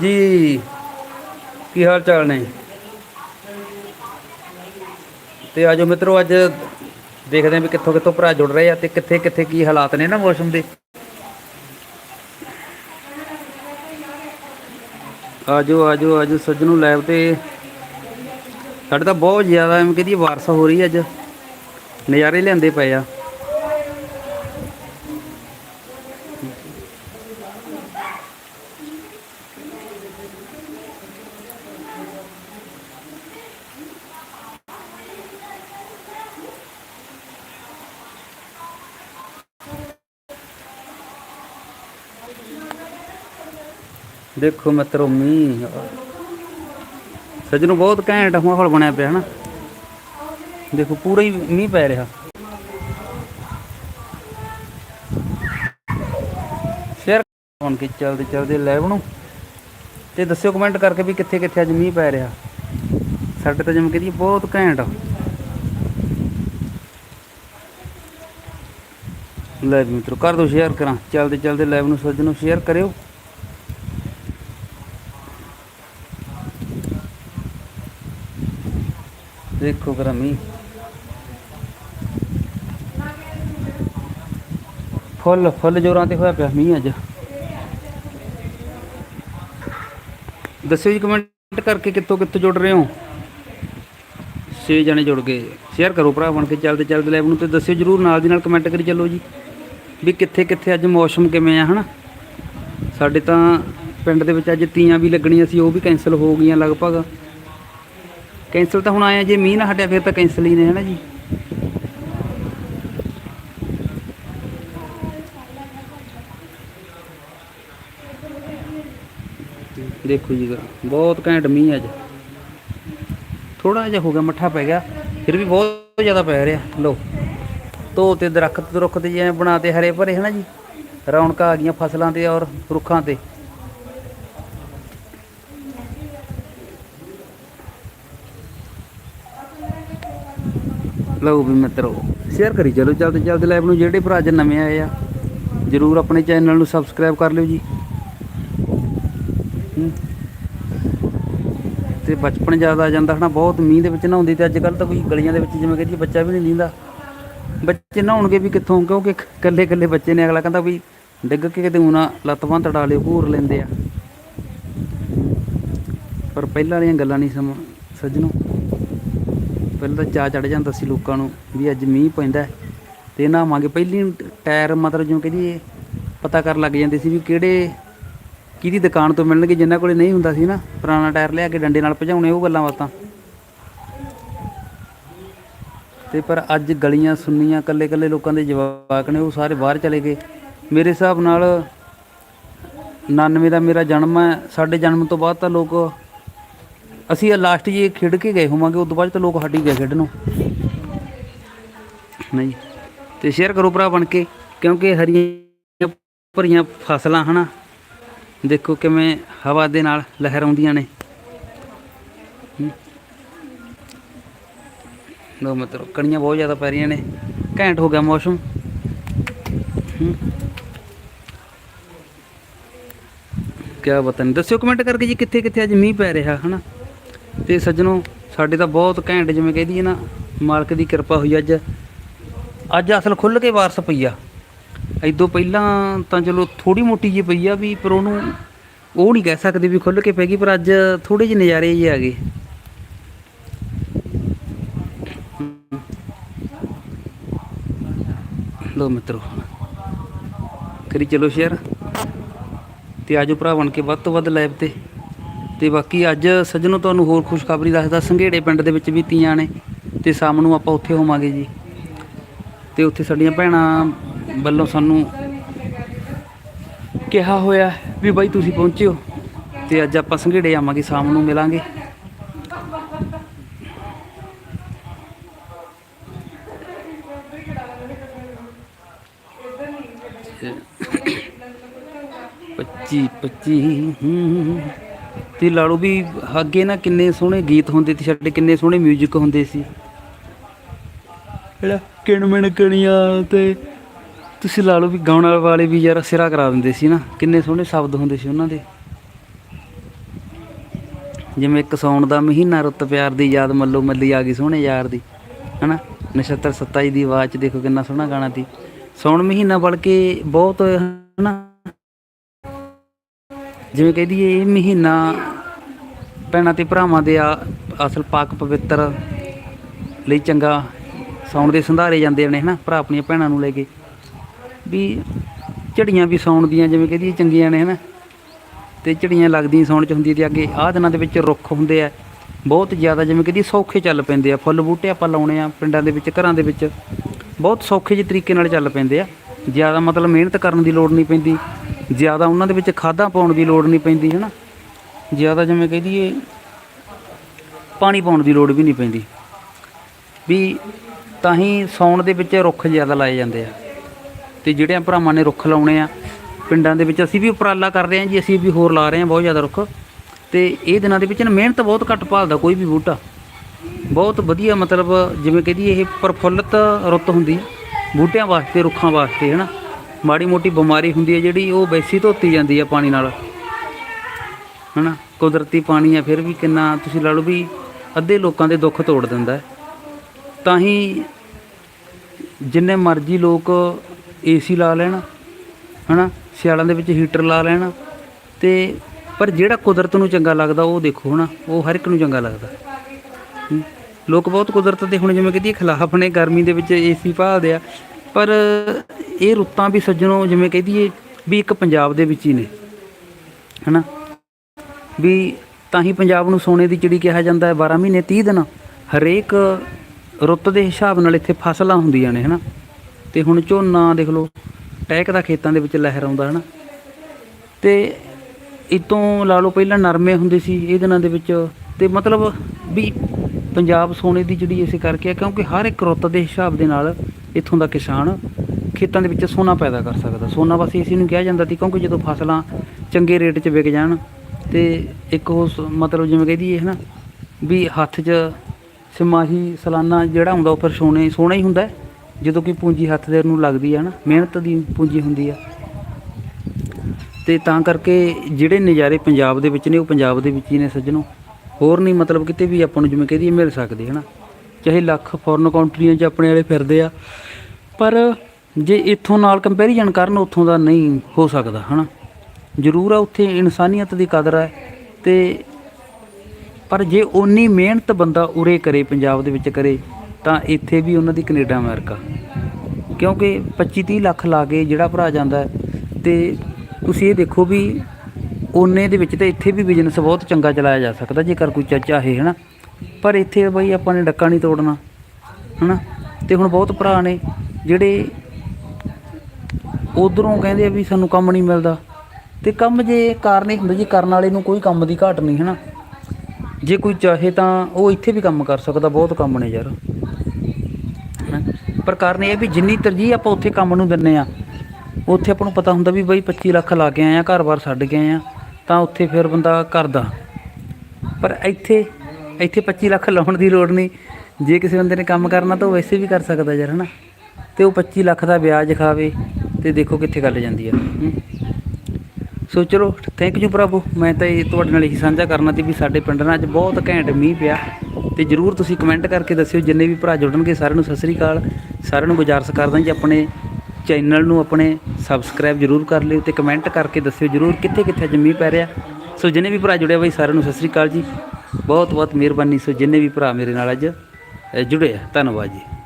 ਜੀ, ਕੀ ਹਾਲ ਚਾਲ ਨੇ? ਤੇ ਆਜੋ ਮਿੱਤਰੋ, ਅੱਜ ਦੇਖਦੇ ਆਂ ਵੀ ਕਿੱਥੋਂ ਕਿੱਥੋਂ ਭਰਾ ਜੁੜ ਰਹੇ ਆ ਤੇ ਕਿੱਥੇ ਕਿੱਥੇ ਕੀ ਹਾਲਾਤ ਨੇ ਨਾ ਮੌਸਮ ਦੇ। ਆਜੋ ਆਜੋ ਆਜੋ, ਸੱਜਣੋ ਲੈਬ ਤੇ। ਸਾਡੇ ਤਾਂ ਬਹੁਤ ਜ਼ਿਆਦਾ, ਐਵੇਂ ਕਹਦੀ ਵਾਰਸਾ ਹੋ ਰਹੀ ਅੱਜ। ਨਜ਼ਾਰੇ ਲਿਆਂਦੇ ਪਏ ਆ। ਦੇਖੋ ਮਿੱਤਰੋ, ਮੀਂਹ। ਸੱਜਣੋ, ਬਹੁਤ ਘੈਂਟ ਮਾਹੌਲ ਬਣਿਆ ਪਿਆ, ਹਨਾ? ਦੇਖੋ, ਪੂਰਾ ਹੀ ਮੀਂਹ ਪੈ ਰਿਹਾ। ਸ਼ੇਅਰ ਹੁਣ ਕਿ ਚੱਲਦੇ ਚੱਲਦੇ ਲਾਈਵ ਨੂੰ। ਤੇ ਦੱਸਿਓ ਕਮੈਂਟ ਕਰਕੇ ਵੀ ਕਿੱਥੇ ਕਿੱਥੇ ਅੱਜ ਮੀਂਹ ਪੈ ਰਿਹਾ। ਸਾਡੇ ਤਾਂ ਜਿਵੇਂ ਕਹਦੀ ਬਹੁਤ ਘੈਂਟ। ਆ। ਲੈ ਵੀ ਮਿੱਤਰੋ, ਕਰ ਦਿਓ ਸ਼ੇਅਰ ਕਰਾਂ। ਚੱਲਦੇ ਚੱਲਦੇ ਲਾਈਵ ਨੂੰ ਸੱਜਣੋ ਸ਼ੇਅਰ ਕਰਿਓ। ਦੇਖੋ ਕਰਾਂ ਮੀਂਹ ਫੁੱਲ ਫੁੱਲ ਜੋਰਾਂ ਤੇ ਹੋਇਆ ਪਿਆ ਮੀਂਹ ਅੱਜ। ਦੱਸਿਓ ਜੀ ਕਮੈਂਟ ਕਰਕੇ ਕਿੱਥੋਂ ਕਿੱਥੋਂ ਜੁੜ ਰਹੇ ਹੋ? ਛੇ ਜਣੇ ਜੁੜ ਗਏ। ਸ਼ੇਅਰ ਕਰੋ ਭਰਾ ਬਣ ਕੇ ਚੱਲਦੇ ਚੱਲਦੇ ਲਾਈਵ ਨੂੰ ਤੇ ਦੱਸਿਓ ਜਰੂਰ ਨਾਲ ਦੀ ਨਾਲ ਕਮੈਂਟ ਕਰੀ ਚੱਲੋ ਜੀ। ਵੀ ਕਿੱਥੇ ਕਿੱਥੇ ਅੱਜ ਮੌਸਮ ਕਿਵੇਂ ਆ, ਹਨਾ? ਸਾਡੇ ਤਾਂ ਪਿੰਡ ਦੇ ਵਿੱਚ ਅੱਜ ਤੀਆਂ ਵੀ ਲੱਗਣੀਆਂ ਸੀ, ਉਹ ਵੀ ਕੈਨਸਲ ਹੋ ਗਈਆਂ ਲਗਭਗ। ਕੈਂਸਲ ਤਾਂ ਹੁਣ ਆਇਆ ਜੇ ਮੀਂਹ ਨਾ ਹਟਿਆ ਫਿਰ ਤਾਂ ਕੈਂਸਲ ਹੀ ਨੇ ਹਨਾ ਜੀ? ਦੇਖੋ ਜੀ ਜ਼ਰਾ, ਬਹੁਤ ਘੈਂਟ ਮੀਂਹ ਅੱਜ। ਥੋੜਾ ਜਿਹਾ ਹੋ ਗਿਆ ਮੱਠਾ ਪੈ ਗਿਆ ਫਿਰ ਵੀ ਬਹੁਤ ਜ਼ਿਆਦਾ ਪੈ ਰਿਹਾ। ਲੋ ਧੋ ਤੇ ਦਰਖਤ ਦਰੁੱਖ ਤੇ ਜਿਵੇਂ ਬਣਾਤੇ ਹਰੇ ਭਰੇ ਹਨਾ ਜੀ? ਰੌਣਕਾਂ ਆ ਗਈਆਂ ਫਸਲਾਂ ਤੇ ਔਰ ਰੁੱਖਾਂ ਤੇ। ਲਓ ਵੀ ਮਿੱਤਰੋ ਸ਼ੇਅਰ ਕਰੀ ਚਲੋ ਜਲਦੀ ਜਲਦੀ ਲਾਈਵ ਨੂੰ, ਜਿਹੜੇ ਭਰਾ ਅੱਜ ਨਵੇਂ ਆਏ ਆ, ਜਰੂਰ ਆਪਣੇ ਚੈਨਲ ਨੂੰ ਸਬਸਕ੍ਰਾਈਬ ਕਰ ਲਿਓ ਜੀ। ਹੂੰ। ਤੇ ਬਚਪਨ ਜ਼ਿਆਦਾ ਆ ਜਾਂਦਾ ਹਨਾ, ਬਹੁਤ ਮੀਂਹ ਦੇ ਵਿੱਚ ਨਹਾਉਂਦੇ ਤੇ ਅੱਜ ਕੱਲ ਤਾਂ ਕੋਈ ਗਲੀਆਂ ਦੇ ਵਿੱਚ ਜਿਵੇਂ ਕਹਿੰਦੀ ਬੱਚਾ ਵੀ ਨਹੀਂ ਨੀਂਦਾ ਬੱਚੇ ਨਹਾਉਣਗੇ ਵੀ ਕਿੱਥੋਂ, ਕਿਉਂਕਿ ਇਕੱਲੇ ਇਕੱਲੇ ਬੱਚੇ ਨੇ, ਅਗਲਾ ਕਹਿੰਦਾ ਵੀ ਡਿੱਗ ਕੇ ਕਿਤੇ ਊਣਾ ਲੱਤ ਬਾਂਹ ਤੜਾ ਲਿਓ, ਘੂਰ ਲੈਂਦੇ ਆ। ਪਰ ਪਹਿਲਾਂ ਵਾਲੀਆਂ ਗੱਲਾਂ ਨਹੀਂ ਸਮ ਸੱਜਣੋ। ਪਹਿਲਾਂ ਤਾਂ ਚਾਹ ਚੜ ਜਾਂਦਾ ਸੀ ਲੋਕਾਂ ਨੂੰ ਵੀ ਅੱਜ ਮੀਂਹ ਪੈਂਦਾ ਹੈ। ਤੇ ਨਹਾਵਾਂਗੇ ਪਹਿਲੀ ਟਾਇਰ ਮਤਲਬ ਜਿਵੇਂ ਕਹਿੰਦੀ ਪਤਾ ਕਰਨ ਲੱਗ ਜਾਂਦੇ ਸੀ ਵੀ ਕਿਹੜੇ ਕਿਹਦੀ ਦੁਕਾਨ ਤੋਂ ਮਿਲਣਗੇ, ਜਿਨ੍ਹਾਂ ਕੋਲੇ ਨਹੀਂ ਹੁੰਦਾ ਸੀ ਨਾ। ਪੁਰਾਣਾ ਟਾਇਰ ਲਿਆ ਕੇ ਡੰਡੇ ਨਾਲ ਭਜਾਉਣੇ, ਉਹ ਗੱਲਾਂ ਬਾਤਾਂ। ਤੇ ਪਰ ਅੱਜ ਗਲੀਆਂ ਸੁੰਨੀਆਂ ਕੱਲੇ ਕੱਲੇ ਲੋਕਾਂ ਦੇ ਜਵਾਕ ਨੇ, ਉਹ ਸਾਰੇ ਬਾਹਰ ਚਲੇ ਗਏ। ਮੇਰੇ ਹਿਸਾਬ ਨਾਲ 99 ਦਾ ਮੇਰਾ ਜਨਮ ਹੈ, ਸਾਡੇ ਜਨਮ ਤੋਂ ਬਾਅਦ ਤਾਂ ਲੋਕ ਅਸੀਂ ਲਾਸਟ ਜੀ ਖੇਡ ਕੇ ਗਏ ਹੋਵਾਂਗੇ ਉਸ ਤੋਂ ਬਾਅਦ ਤਾਂ ਲੋਕ ਹਟ ਹੀ ਗਏ ਖੇਡਣੋਂ ਨਹੀਂ। ਤੇ ਸ਼ੇਅਰ ਕਰੋ ਭਰਾ ਬਣ ਕੇ, ਕਿਉਂਕਿ ਹਰੀਆਂ ਭਰੀਆਂ ਫਸਲਾਂ, ਹਨਾ? ਦੇਖੋ ਕਿਵੇਂ ਹਵਾ ਦੇ ਨਾਲ ਲਹਿਰ ਆਉਂਦੀਆਂ ਨੇ। ਲੋ ਮਤਲਬ ਕਣੀਆਂ ਬਹੁਤ ਜ਼ਿਆਦਾ ਪੈ ਰਹੀਆਂ ਨੇ। ਘੈਂਟ ਹੋ ਗਿਆ ਮੌਸਮ। ਕਿਆ ਪਤਾ ਨਹੀਂ ਦੱਸਿਓ ਕਮੈਂਟ ਕਰਕੇ ਜੀ ਕਿੱਥੇ ਕਿੱਥੇ ਅੱਜ ਮੀਂਹ ਪੈ ਰਿਹਾ, ਹਨਾ? ਤੇ ਸੱਜਣੋ, ਸਾਡੇ ਤਾਂ ਬਹੁਤ ਘੈਂਟ ਜਿਵੇਂ ਕਹਿ ਦਈਏ ਨਾ, ਮਾਲਕ ਦੀ ਕਿਰਪਾ ਹੋਈ ਅੱਜ। ਅੱਜ ਅਸਲ ਖੁੱਲ ਕੇ ਵਾਰਸ ਪਈ ਆ। ਇਦੋਂ ਪਹਿਲਾਂ ਤਾਂ ਚਲੋ ਥੋੜੀ ਮੋਟੀ ਜਿਹੀ ਪਈ ਆ ਵੀ, ਪਰ ਉਹਨੂੰ ਉਹ ਨਹੀਂ ਕਹਿ ਸਕਦੇ ਵੀ ਖੁੱਲ ਕੇ ਪੈ ਗਈ, ਪਰ ਅੱਜ ਥੋੜੇ ਜਿਹੇ ਨਜ਼ਾਰੇ ਜਿਹੇ ਆ ਗਏ। ਲੋ ਮਿੱਤਰੋ, ਕਰੀ ਚਲੋ ਸ਼ੇਅਰ ਤੇ ਆਜੋ ਭਰਾ ਬਣ ਕੇ ਵੱਧ ਤੋਂ ਵੱਧ ਲਾਈਵ ਤੇ। ਤੇ ਬਾਕੀ ਅੱਜ ਸੱਜਣੋ ਤੁਹਾਨੂੰ ਹੋਰ ਖੁਸ਼ਖਬਰੀ ਦੱਸਦਾ ਸੰਘੇੜੇ ਪਿੰਡ ਦੇ ਵਿੱਚ ਵੀ ਤੀਆਂ ਨੇ ਤੇ ਸ਼ਾਮ ਨੂੰ ਆਪਾਂ ਉੱਥੇ ਹੋਵਾਂਗੇ ਜੀ। ਤੇ ਉੱਥੇ ਸਾਡੀਆਂ ਭੈਣਾਂ ਵੱਲੋਂ ਸਾਨੂੰ ਕਿਹਾ ਹੋਇਆ ਵੀ ਬਾਈ ਤੁਸੀਂ ਪਹੁੰਚਿਓ ਤੇ ਅੱਜ ਆਪਾਂ ਸੰਘੇੜੇ ਆਵਾਂਗੇ, ਸ਼ਾਮ ਨੂੰ ਮਿਲਾਂਗੇ। ਪੱਚੀ ਪੱਚੀ ਹੂੰ। ਤੇ ਲਾ ਲਓ ਵੀ ਅੱਗੇ ਨਾ ਕਿੰਨੇ ਸੋਹਣੇ ਗੀਤ ਹੁੰਦੇ ਸੀ, ਸਾਡੇ ਕਿੰਨੇ ਸੋਹਣੇ 뮤직 ਹੁੰਦੇ ਸੀ। ਜਿਹੜਾ ਕਿਣਮਣ ਕਣੀਆਂ ਤੇ ਤੁਸੀਂ ਲਾ ਲਓ ਵੀ ਗਾਉਣ ਵਾਲੇ ਵੀ ਯਾਰ ਸਿਰਾ ਕਰਾ ਦਿੰਦੇ ਸੀ ਨਾ, ਕਿੰਨੇ ਸੋਹਣੇ ਸ਼ਬਦ ਹੁੰਦੇ ਸੀ ਉਹਨਾਂ ਦੇ। ਜਿਵੇਂ ਇੱਕ ਸੌਣ ਦਾ ਮਹੀਨਾ ਰੁੱਤ ਪਿਆਰ ਦੀ ਯਾਦ ਮੱਲੋ ਮੱਲੀ ਆ ਗਈ ਸੋਹਣੇ ਯਾਰ ਦੀ, ਹਨਾ? ਨਛੱਤਰ ਸੱਤਾ ਜੀ ਦੀ ਆਵਾਜ਼ ਚ ਦੇਖੋ ਕਿੰਨਾ ਸੋਹਣਾ ਗਾਣਾ ਸੀ। ਸੌਣ ਮਹੀਨਾ ਬਲਕਿ ਬਹੁਤ, ਹਨਾ? ਜਿਵੇਂ ਕਹਿ ਦਈਏ ਇਹ ਮਹੀਨਾ ਭੈਣਾਂ ਤੇ ਭਰਾਵਾਂ ਦੇ ਆ ਅਸਲ ਪਾਕ ਪਵਿੱਤਰ ਲਈ ਚੰਗਾ ਸੌਣ ਦੇ ਸੰਧਾਰੇ ਜਾਂਦੇ ਨੇ, ਹਨਾ? ਭਰਾ ਆਪਣੀਆਂ ਭੈਣਾਂ ਨੂੰ ਲੈ ਕੇ। ਵੀ ਝੜੀਆਂ ਵੀ ਸੌਣ ਦੀਆਂ ਜਿਵੇਂ ਕਹਦੀ ਚੰਗੀਆਂ ਨੇ, ਹਨਾ? ਤੇ ਝੜੀਆਂ ਲੱਗਦੀਆਂ ਸੌਣ ਚ ਹੁੰਦੀ ਤੇ ਅੱਗੇ ਆਹ ਦਿਨਾਂ ਦੇ ਵਿੱਚ ਰੁੱਖ ਹੁੰਦੇ ਆ। ਬਹੁਤ ਜ਼ਿਆਦਾ ਜਿਵੇਂ ਕਹਿੰਦੀ ਸੌਖੇ ਚੱਲ ਪੈਂਦੇ ਆ। ਫੁੱਲ ਬੂਟੇ ਆਪਾਂ ਲਾਉਣੇ ਆ ਪਿੰਡਾਂ ਦੇ ਵਿੱਚ, ਘਰਾਂ ਦੇ ਵਿੱਚ। ਬਹੁਤ ਸੌਖੇ ਜਿਹੇ ਤਰੀਕੇ ਨਾਲ ਚੱਲ ਪੈਂਦੇ ਆ। ਜ਼ਿਆਦਾ ਮਤਲਬ ਮਿਹਨਤ ਕਰਨ ਦੀ ਲੋੜ ਨਹੀਂ ਪੈਂਦੀ। ਜ਼ਿਆਦਾ ਉਹਨਾਂ ਦੇ ਵਿੱਚ ਖਾਦਾਂ ਪਾਉਣ ਦੀ ਲੋੜ ਨਹੀਂ ਪੈਂਦੀ ਹੈ ਨਾ ਜ਼ਿਆਦਾ ਜਿਵੇਂ ਕਹਿ ਦਈਏ, ਪਾਣੀ ਪਾਉਣ ਦੀ ਲੋੜ ਵੀ ਨਹੀਂ ਪੈਂਦੀ। ਵੀ ਤਾਂ ਹੀ ਸੌਣ ਦੇ ਵਿੱਚ ਰੁੱਖ ਜ਼ਿਆਦਾ ਲਾਏ ਜਾਂਦੇ ਆ। ਤੇ ਜਿਹੜੇ ਭਰਾਵਾਂ ਨੇ ਰੁੱਖ ਲਾਉਣੇ ਆ, ਪਿੰਡਾਂ ਦੇ ਵਿੱਚ ਅਸੀਂ ਵੀ ਉਪਰਾਲਾ ਕਰ ਰਹੇ ਹਾਂ ਜੀ, ਅਸੀਂ ਵੀ ਹੋਰ ਲਾ ਰਹੇ ਹਾਂ ਬਹੁਤ ਜ਼ਿਆਦਾ ਰੁੱਖ। ਤੇ ਇਹ ਦਿਨਾਂ ਦੇ ਵਿੱਚ ਨਾ ਮਿਹਨਤ ਬਹੁਤ ਘੱਟ ਭਾਲਦਾ ਕੋਈ ਵੀ ਬੂਟਾ। ਬਹੁਤ ਵਧੀਆ ਮਤਲਬ ਜਿਵੇਂ ਕਹਦੀ ਇਹ ਪ੍ਰਫੁੱਲਤ ਰੁੱਤ ਹੁੰਦੀ ਬੂਟਿਆਂ ਵਾਸਤੇ, ਰੁੱਖਾਂ ਵਾਸਤੇ ਹੈ ਨਾ ਮਾੜੀ ਮੋਟੀ ਬਿਮਾਰੀ ਹੁੰਦੀ ਹੈ ਜਿਹੜੀ, ਉਹ ਵੈਸੀ ਧੋਤੀ ਜਾਂਦੀ ਹੈ ਪਾਣੀ ਨਾਲ। ਹਨਾ? ਕੁਦਰਤੀ ਪਾਣੀ ਆ ਫਿਰ ਵੀ ਕਿੰਨਾ, ਤੁਸੀਂ ਲਾ ਲਓ ਵੀ ਅੱਧੇ ਲੋਕਾਂ ਦੇ ਦੁੱਖ ਤੋੜ ਦਿੰਦਾ ਤਾਂ ਹੀ ਜਿੰਨੇ ਮਰਜ਼ੀ ਲੋਕ ਏਸੀ ਲਾ ਲੈਣ, ਹਨਾ? ਸਿਆਲਾਂ ਦੇ ਵਿੱਚ ਹੀਟਰ ਲਾ ਲੈਣ, ਤੇ ਪਰ ਜਿਹੜਾ ਕੁਦਰਤ ਨੂੰ ਚੰਗਾ ਲੱਗਦਾ, ਉਹ ਦੇਖੋ, ਹਨਾ? ਉਹ ਹਰ ਇੱਕ ਨੂੰ ਚੰਗਾ ਲੱਗਦਾ। ਲੋਕ ਬਹੁਤ ਕੁਦਰਤ ਦੇ ਹੁਣ ਜਿਵੇਂ ਕਹਿੰਦੀ ਖਿਲਾਫ ਨੇ, ਗਰਮੀ ਦੇ ਵਿੱਚ ਏਸੀ ਭਾਲਦੇ ਆ ਪਰ ਇਹ ਰੁੱਤਾਂ ਵੀ ਸੱਜਣੋ ਜਿਵੇਂ ਕਹਿ ਕਹਦੀਏ ਵੀ ਇੱਕ ਪੰਜਾਬ ਦੇ ਵਿੱਚ ਹੀ ਨੇ, ਹਨਾ? ਵੀ ਤਾਂ ਹੀ ਪੰਜਾਬ ਨੂੰ ਸੋਨੇ ਦੀ ਚਿੜੀ ਕਿਹਾ ਜਾਂਦਾ ਹੈ 12 ਮਹੀਨੇ 30 ਦਿਨ, ਹਰੇਕ ਰੁੱਤ ਦੇ ਹਿਸਾਬ ਨਾਲ ਇੱਥੇ ਫਸਲਾਂ ਹੁੰਦੀਆਂ ਨੇ, ਹਨਾ? ਤੇ ਹੁਣ ਝੋਨਾ ਦੇਖ ਲਓ, ਟਹਿਕ ਦਾ ਖੇਤਾਂ ਦੇ ਵਿੱਚ ਲਹਿਰ ਆਉਂਦਾ, ਹਨਾ? ਤੇ ਇਤੋਂ ਲਾ ਲਓ ਪਹਿਲਾਂ ਨਰਮੇ ਹੁੰਦੇ ਸੀ, ਇਹ ਦਿਨਾਂ ਦੇ ਵਿੱਚ, ਤੇ ਮਤਲਬ ਵੀ ਪੰਜਾਬ ਸੋਨੇ ਦੀ ਜਿਹੜੀ ਇਸੇ ਕਰਕੇ ਆ, ਕਿਉਂਕਿ ਹਰ ਇੱਕ ਰੁੱਤ ਦੇ ਹਿਸਾਬ ਦੇ ਨਾਲ ਇੱਥੋਂ ਦਾ ਕਿਸਾਨ ਖੇਤਾਂ ਦੇ ਵਿੱਚ ਸੋਨਾ ਪੈਦਾ ਕਰ ਸਕਦਾ। ਸੋਨਾ ਬਸ ਇਸ ਨੂੰ ਕਿਹਾ ਜਾਂਦਾ ਸੀ ਕਿਉਂਕਿ ਜਦੋਂ ਫਸਲਾਂ ਚੰਗੇ ਰੇਟ 'ਚ ਵਿਕ ਜਾਣ ਤੇ ਇੱਕ ਉਹ ਸ- ਮਤਲਬ ਜਿਵੇਂ ਕਹਦੀ ਹੈ ਨਾ ਵੀ ਹੱਥ 'ਚ ਸਿਮਾਹੀ ਸਾਲਾਨਾ ਜਿਹੜਾ ਹੁੰਦਾ ਉਹ ਫਿਰ ਸੋਨੇ, ਸੋਨਾ ਹੀ ਹੁੰਦਾ ਜਦੋਂ ਕਿ ਪੂੰਜੀ ਹੱਥ ਦੇ ਨੂੰ ਲੱਗਦੀ ਹੈ ਨਾ ਮਿਹਨਤ ਦੀ ਪੂੰਜੀ ਹੁੰਦੀ ਆ। ਤੇ ਤਾਂ ਕਰਕੇ ਜਿਹੜੇ ਨਜ਼ਾਰੇ ਪੰਜਾਬ ਦੇ ਵਿੱਚ ਨੇ, ਉਹ ਪੰਜਾਬ ਦੇ ਵਿੱਚ ਹੀ ਨੇ ਸੱਜਣੋ। ਹੋਰ ਨਹੀਂ ਮਤਲਬ ਕਿਤੇ ਵੀ ਆਪਾਂ ਨੂੰ ਜਿਵੇਂ ਕਹਦੀ ਮਿਲ ਸਕਦੇ, ਹਨਾ। ਚਾਹੇ ਲੱਖ ਫੋਰਨ ਕੰਟਰੀਆਂ 'ਚ ਆਪਣੇ ਵਾਲੇ ਫਿਰਦੇ ਆ ਪਰ ਜੇ ਇੱਥੋਂ ਨਾਲ ਕੰਪੈਰੀਜ਼ਨ ਕਰਨ, ਉੱਥੋਂ ਦਾ ਨਹੀਂ ਹੋ ਸਕਦਾ, ਹਨਾ? ਜ਼ਰੂਰ ਆ, ਉੱਥੇ ਇਨਸਾਨੀਅਤ ਦੀ ਕਦਰ ਹੈ ਤੇ ਪਰ ਜੇ ਓਨੀ ਮਿਹਨਤ ਬੰਦਾ ਉਰੇ ਕਰੇ, ਪੰਜਾਬ ਦੇ ਵਿੱਚ ਕਰੇ, ਤਾਂ ਇੱਥੇ ਵੀ ਉਹਨਾਂ ਦੀ ਕੈਨੇਡਾ ਅਮਰੀਕਾ। ਕਿਉਂਕਿ 25 30 ਲੱਖ ਲਾ ਕੇ ਜਿਹੜਾ ਭਰਾ ਜਾਂਦਾ ਹੈ ਤੇ ਤੁਸੀਂ ਇਹ ਦੇਖੋ ਵੀ ਓਨੇ ਦੇ ਵਿੱਚ ਤਾਂ ਇੱਥੇ ਵੀ ਬਿਜ਼ਨਸ ਬਹੁਤ ਚੰਗਾ ਚਲਾਇਆ ਜਾ ਸਕਦਾ, ਜੇਕਰ ਕੋਈ ਚਾਚਾ ਹੈ ਹਨਾ? ਪਰ ਇੱਥੇ ਬਈ ਆਪਾਂ ਨੇ ਡੱਕਾ ਨਹੀਂ ਤੋੜਨਾ, ਹਨਾ? ਤੇ ਹੁਣ ਬਹੁਤ ਭਰਾ ਨੇ ਜਿਹੜੇ ਉਧਰੋਂ ਕਹਿੰਦੇ ਆ ਵੀ ਸਾਨੂੰ ਕੰਮ ਨਹੀਂ ਮਿਲਦਾ। ਤੇ ਕੰਮ ਜੇ ਕਾਰਨ ਹੀ ਹੁੰਦਾ ਜੀ, ਕਰਨ ਵਾਲੇ ਨੂੰ ਕੋਈ ਕੰਮ ਦੀ ਘਾਟ ਨਹੀਂ, ਹਨਾ? ਜੇ ਕੋਈ ਚਾਹੇ ਤਾਂ ਉਹ ਇੱਥੇ ਵੀ ਕੰਮ ਕਰ ਸਕਦਾ, ਬਹੁਤ ਕੰਮ ਨੇ ਯਾਰ। ਪਰ ਕਾਰਨ ਇਹ ਹੈ ਵੀ ਜਿੰਨੀ ਤਰਜੀਹ ਆਪਾਂ ਉੱਥੇ ਕੰਮ ਨੂੰ ਦਿੰਨੇ ਆ, ਉੱਥੇ ਆਪਾਂ ਨੂੰ ਪਤਾ ਹੁੰਦਾ ਵੀ ਬਈ 25 ਲੱਖ ਲਾ ਕੇ ਆਏ ਆ ਘਰ-ਬਾਰ ਛੱਡ ਕੇ ਆਏ ਆ, ਤਾਂ ਉੱਥੇ ਫਿਰ ਬੰਦਾ ਕਰਦਾ। ਪਰ ਇੱਥੇ ਇੱਥੇ 25 ਲੱਖ ਲਾਉਣ ਦੀ ਲੋੜ ਨਹੀਂ। ਜੇ ਕਿਸੇ ਬੰਦੇ ਨੇ ਕੰਮ ਕਰਨਾ ਤਾਂ ਉਹ ਵੈਸੇ ਵੀ ਕਰ ਸਕਦਾ ਯਾਰ, ਹਨਾ? ਤੇ ਉਹ 25 ਲੱਖ ਦਾ ਵਿਆਜ ਖਾਵੇ ਤੇ ਦੇਖੋ ਕਿੱਥੇ ਗੱਲ ਜਾਂਦੀ ਆ। ਸੋ ਚਲੋ ਥੈਂਕ ਯੂ ਪ੍ਰਭੂ। ਮੈਂ ਤਾਂ ਇਹ ਤੁਹਾਡੇ ਨਾਲ ਇਹੀ ਸਾਂਝਾ ਕਰਨਾ ਸੀ ਵੀ ਸਾਡੇ ਪਿੰਡ ਨਾਲ ਅੱਜ ਬਹੁਤ ਘੈਂਟ ਮੀਂਹ ਪਿਆ। ਤੇ ਜਰੂਰ ਤੁਸੀਂ ਕਮੈਂਟ ਕਰਕੇ ਦੱਸਿਓ ਜਿੰਨੇ ਵੀ ਭਰਾ ਜੁੜਨਗੇ ਸਾਰਿਆਂ ਨੂੰ ਸਤਿ ਸ੍ਰੀ ਅਕਾਲ। ਸਾਰਿਆਂ ਨੂੰ ਗੁਜ਼ਾਰਿਸ਼ ਕਰਦਾ ਜੀ ਆਪਣੇ ਚੈਨਲ ਨੂੰ ਆਪਣੇ ਸਬਸਕ੍ਰਾਈਬ ਜਰੂਰ ਕਰ ਲਿਓ ਤੇ ਕਮੈਂਟ ਕਰਕੇ ਦੱਸਿਓ ਜਰੂਰ ਕਿੱਥੇ ਕਿੱਥੇ ਅੱਜ ਮੀਂਹ ਪੈ ਰਿਹਾ। ਸੋ ਜਿੰਨੇ ਵੀ ਭਰਾ ਜੁੜਿਆ ਬਾਈ ਸਾਰਿਆਂ ਨੂੰ ਸਤਿ ਸ੍ਰੀ ਅਕਾਲ ਜੀ। ਬਹੁਤ ਬਹੁਤ ਮਿਹਰਬਾਨੀ। ਸੋ ਜਿੰਨੇ ਵੀ ਭਰਾ ਮੇਰੇ ਨਾਲ ਅੱਜ ਅ, ਜੁੜੇ ਆ ਧੰਨਵਾਦ ਜੀ।